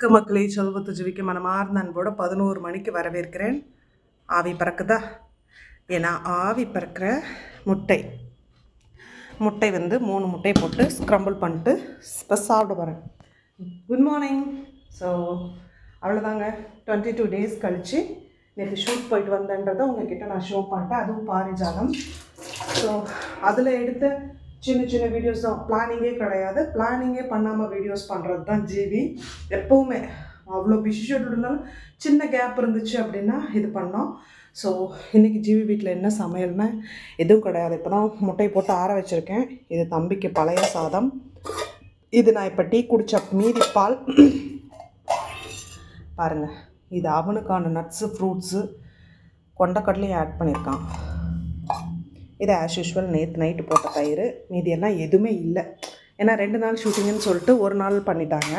வணக்க மக்களை செல்வத்து ஜீவிக்க மனமார்ந்த அன்போட பதினோரு மணிக்கு வரவேற்கிறேன். ஆவி பறக்குதா? ஏன்னா ஆவி பறக்கிற முட்டை. முட்டை வந்து மூணு முட்டை போட்டு ஸ்க்ரம்பிள் பண்ணிட்டு இப்போ சாப்பிட போகிறேன் குட் மார்னிங் ஸோ அவ்வளோதாங்க டுவெண்ட்டி டூ டேஸ் கழித்து நேற்று ஷூட் போயிட்டு வந்தேன்றதை உங்ககிட்ட நான் ஷோ பண்ணிட்டேன். அதுவும் பாரிஜாதம். ஸோ அதில் எடுத்த சின்ன சின்ன வீடியோஸ் தான். பிளானிங்கே கிடையாது. பிளானிங்கே பண்ணாமல் வீடியோஸ் பண்ணுறது தான் ஜிவி எப்போவுமே அவ்வளோ பிஸி ஷெட்யூல் இருந்தாலும் சின்ன கேப் இருந்துச்சு அப்படின்னா இது பண்ணோம். ஸோ இன்றைக்கி ஜிவி வீட்டில் என்ன சமையல்னா எதுவும் கிடையாது. இப்போ தான் முட்டை போட்டு ஆற வச்சுருக்கேன். இது தம்பிக்கு பழைய சாதம். இது நான் இப்போ டீ குடித்த மீதி பால். பாருங்கள் இது அவனுக்கான நட்ஸு ஃப்ரூட்ஸு கொண்டக்கடலையும் ஆட் பண்ணியிருக்கான். இது ஆஸ் யூஷுவல் நேற்று நைட்டு போட்ட தயிர். மீதியெல்லாம் எதுவுமே இல்லை. ஏன்னா ரெண்டு நாள் ஷூட்டிங்குன்னு சொல்லிட்டு ஒரு நாள் பண்ணிட்டாங்க.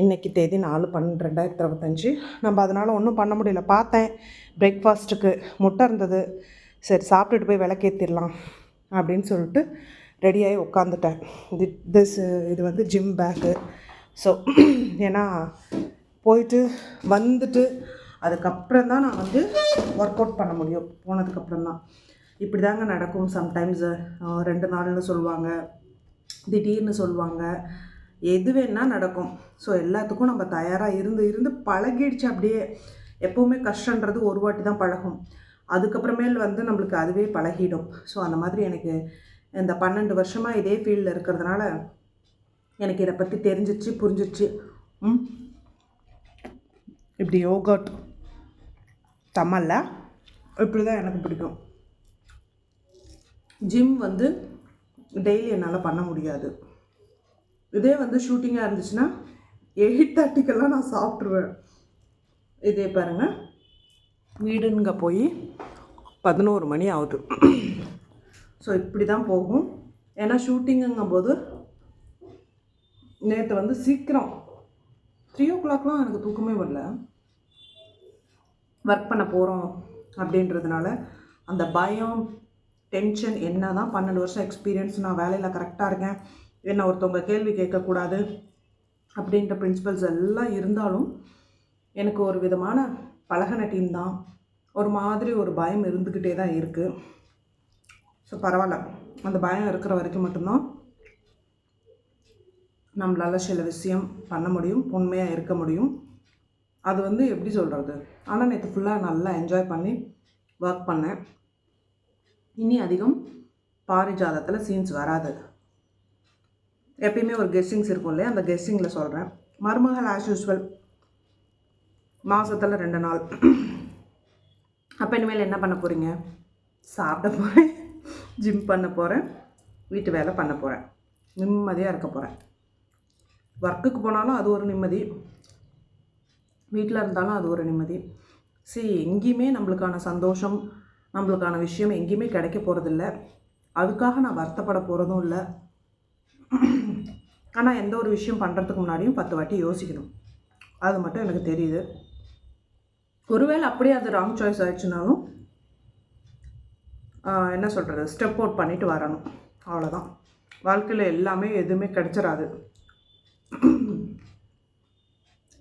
இன்றைக்கி தேதி நாலு பன்னெண்டு ரெண்டாயிரத்தி இருபத்தஞ்சி. நம்ம அதனால் ஒன்றும் பண்ண முடியல. பார்த்தேன். பிரேக்ஃபாஸ்ட்டுக்கு முட்டை இருந்தது. சரி சாப்பிட்டுட்டு போய் விளக்கேற்றிடலாம் அப்படின்னு சொல்லிட்டு ரெடியாகி உட்காந்துட்டேன். இது திஸ் இது வந்து ஜிம் பேக்கு ஸோ ஏன்னா போயிட்டு வந்துட்டு அதுக்கப்புறம் தான் நான் வந்து ஒர்க் அவுட் பண்ண முடியும். போனதுக்கப்புறம் தான் இப்படி தாங்க நடக்கும் சம்டைம்ஸ் ரெண்டு நாள்னு சொல்லுவாங்க. திடீர்னு சொல்லுவாங்க. எது வேணால் நடக்கும். ஸோ எல்லாத்துக்கும் நம்ம தயாராக இருந்து இருந்து பழகிடுச்சு அப்படியே. எப்போவுமே கஷ்டன்றது ஒரு வாட்டி தான் பழகும். அதுக்கப்புறமேல் வந்து நம்மளுக்கு அதுவே பழகிடும். ஸோ அந்த மாதிரி எனக்கு இந்த பன்னெண்டு வருஷமாக இதே ஃபீல்டில் இருக்கிறதுனால எனக்கு இதை பற்றி தெரிஞ்சிச்சு புரிஞ்சிச்சு. ம்? இப்படி யோகாட் தமிழில் இப்படி தான் எனக்கு பிடிக்கும். ஜிம் வந்து டெய்லி என்னால் பண்ண முடியாது. இதே வந்து ஷூட்டிங்காக இருந்துச்சுன்னா எயிட் தேர்ட்டிக்கெல்லாம் நான் சாப்பிட்ருவேன் இதே பாருங்கள் வீடுங்க போய் பதினோரு மணி ஆகுது. ஸோ இப்படி தான் போகும். ஏன்னா ஷூட்டிங்குங்கும் போது நேற்று வந்து சீக்கிரம் த்ரீ ஓ கிளாக்லாம் எனக்கு தூக்கமே வரல. ஒர்க் பண்ண போகிறோம் அப்படின்றதுனால அந்த பயம் டென்ஷன் என்ன தான் பன்னெண்டு வருஷம் எக்ஸ்பீரியன்ஸ் நான் வேலையில் கரெக்டாக இருக்கேன் என்ன ஒருத்தவங்க கேள்வி கேட்கக்கூடாது அப்படின்ற பிரின்சிபல்ஸ் எல்லாம் இருந்தாலும் எனக்கு ஒரு விதமான பழகின டீம் தான். ஒரு மாதிரி ஒரு பயம் இருந்துக்கிட்டே தான் இருக்குது ஸோ பரவாயில்ல. அந்த பயம் இருக்கிற வரைக்கும் மட்டும்தான் நம்மளால் சில விஷயம் பண்ண முடியும் உண்மையாக இருக்க முடியும். அது வந்து எப்படி சொல்கிறது ஆனால் நேற்று ஃபுல்லாக நல்லா என்ஜாய் பண்ணி ஒர்க் பண்ணேன். இனி அதிகம் பாரிஜாதத்தில் சீன்ஸ் வராது எப்பயுமே ஒரு கெஸ்டிங்ஸ் இருக்கும் இல்லையா? அந்த கெஸ்டிங்கில் சொல்கிறேன் மருமகள் ஆஸ் யூஸ்வல் மாதத்தில் ரெண்டு நாள். அப்போ இனிமேல் என்ன பண்ண போகிறீங்க சாப்பிட போகிறேன் ஜிம் பண்ண போகிறேன் வீட்டு வேலை பண்ண போகிறேன் நிம்மதியாக இருக்க போகிறேன் ஒர்க்குக்கு போனாலும் அது ஒரு நிம்மதி. வீட்டில் இருந்தாலும் அது ஒரு நிம்மதி. சரி எங்கேயுமே நம்மளுக்கான சந்தோஷம் நம்மளுக்கான விஷயம் எங்கேயுமே கிடைக்க போகிறதில்ல அதுக்காக நான் வருத்தப்பட போகிறதும் இல்லை. ஆனால் எந்த ஒரு விஷயம் பண்ணுறதுக்கு முன்னாடியும் பத்து வாட்டி யோசிக்கணும். அது மட்டும் எனக்கு தெரியுது. ஒருவேளை அப்படியே அது ராங் சாய்ஸ் ஆயிடுச்சுனாலும் என்ன சொல்கிறது ஸ்டெப் அவுட் பண்ணிவிட்டு வரணும். அவ்வளோதான் வாழ்க்கையில் எல்லாமே எதுவுமே கிடைச்சிடாது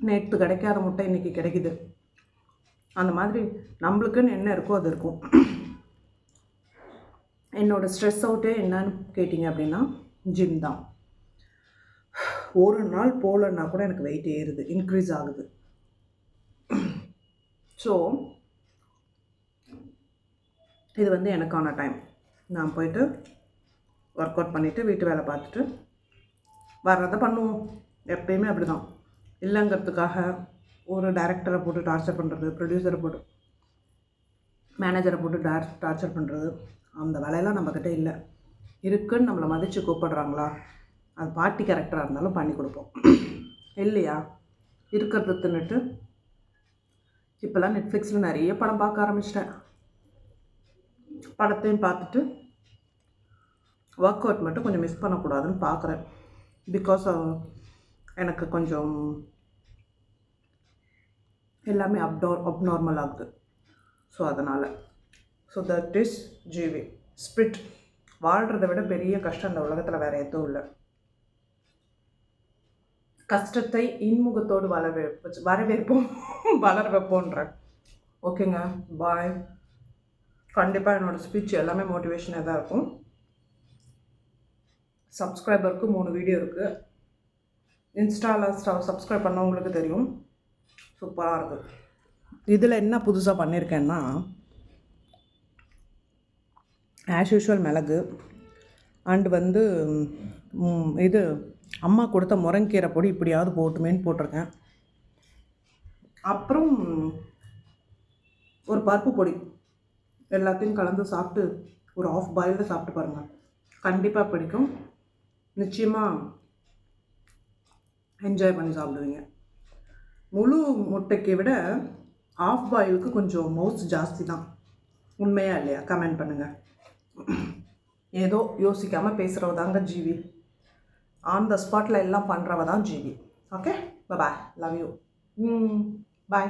நேற்று கிடைக்காத முட்டை இன்றைக்கி கிடைக்குது. அந்த மாதிரி நம்மளுக்குன்னு என்ன இருக்கோ அது இருக்கும். என்னோடய ஸ்ட்ரெஸ் அவுட்டே என்னன்னு கேட்டிங்க அப்படின்னா ஜிம் தான். ஒரு நாள் போகலன்னா கூட எனக்கு வெயிட் ஏறுது இன்க்ரீஸ் ஆகுது. ஸோ இது வந்து எனக்கான டைம் நான் போயிட்டு ஒர்க் அவுட் பண்ணிவிட்டு வீட்டு வேலை பார்த்துட்டு வர்றதை பண்ணுவோம். எப்பயுமே அப்படி தான் இல்லைங்கிறதுக்காக ஒரு டேரக்டரை போட்டு டார்ச்சர் பண்ணுறது ப்ரொடியூசரை போட்டு மேனேஜரை போட்டு டார் டார்ச்சர் பண்ணுறது அந்த வேலையெல்லாம் நம்மக்கிட்ட இல்லை. இருக்குன்னு நம்மளை மதித்து கூப்பிடுறாங்களா? அது பாட்டி கேரக்டராக இருந்தாலும் பண்ணி கொடுப்போம். இல்லையா? இருக்கிறத தின்னுட்டு இப்போல்லாம் நெட்ஃப்ளிக்ஸில் நிறைய படம் பார்க்க ஆரம்பிச்சிட்டேன். படத்தையும் பார்த்துட்டு ஒர்க் அவுட் மட்டும் கொஞ்சம் மிஸ் பண்ணக்கூடாதுன்னு பார்க்குறேன். பிகாஸ் uh, எனக்கு கொஞ்சம் எல்லாமே அப்டோ அப்நார்மல் ஆகுது ஸோ அதனால். So that is GV spirit வாழ்கிறத விட பெரிய கஷ்டம் இந்த உலகத்தில் வேறு எதுவும் இல்லை. கஷ்டத்தை இன்முகத்தோடு வளர வரவேற்போம் வளர வைப்போன்ற ஓகேங்க பாய் கண்டிப்பாக என்னோடய ஸ்பீச் எல்லாமே மோட்டிவேஷனாக தான் இருக்கும். சப்ஸ்கிரைபருக்கு மூணு வீடியோ இருக்குது இன்ஸ்டாவில் சப்ஸ்கிரைப் பண்ணவங்களுக்கு தெரியும். சூப்பராக இருக்குது இதில் என்ன புதுசாக பண்ணியிருக்கேன்னா ஆஸ் யூஷுவல் மிளகு அண்டு வந்து இது அம்மா கொடுத்த முரங்கீரை பொடி இப்படியாவது போட்டுமேன்னு போட்டிருக்கேன். அப்புறம் ஒரு பருப்பு பொடி. எல்லாத்தையும் கலந்து சாப்பிட்டு ஒரு ஆஃப் பாயில்டு சாப்பிட்டு பாருங்கள் கண்டிப்பாக பிடிக்கும். நிச்சயமாக என்ஜாய் பண்ணி சாப்பிடுவீங்க. முழு முட்டைக்கு விட ஆஃப் பாயிலுக்கு கொஞ்சம் மவுஸ் ஜாஸ்தி தான். உண்மையா இல்லையா? கமெண்ட் பண்ணுங்கள் ஏதோ யோசிக்காமல் பேசுகிறவ தாங்க ஜீவி ஆன் த ஸ்பாட்டில் எல்லாம் பண்ணுறவ தான் GV okay bye love you bye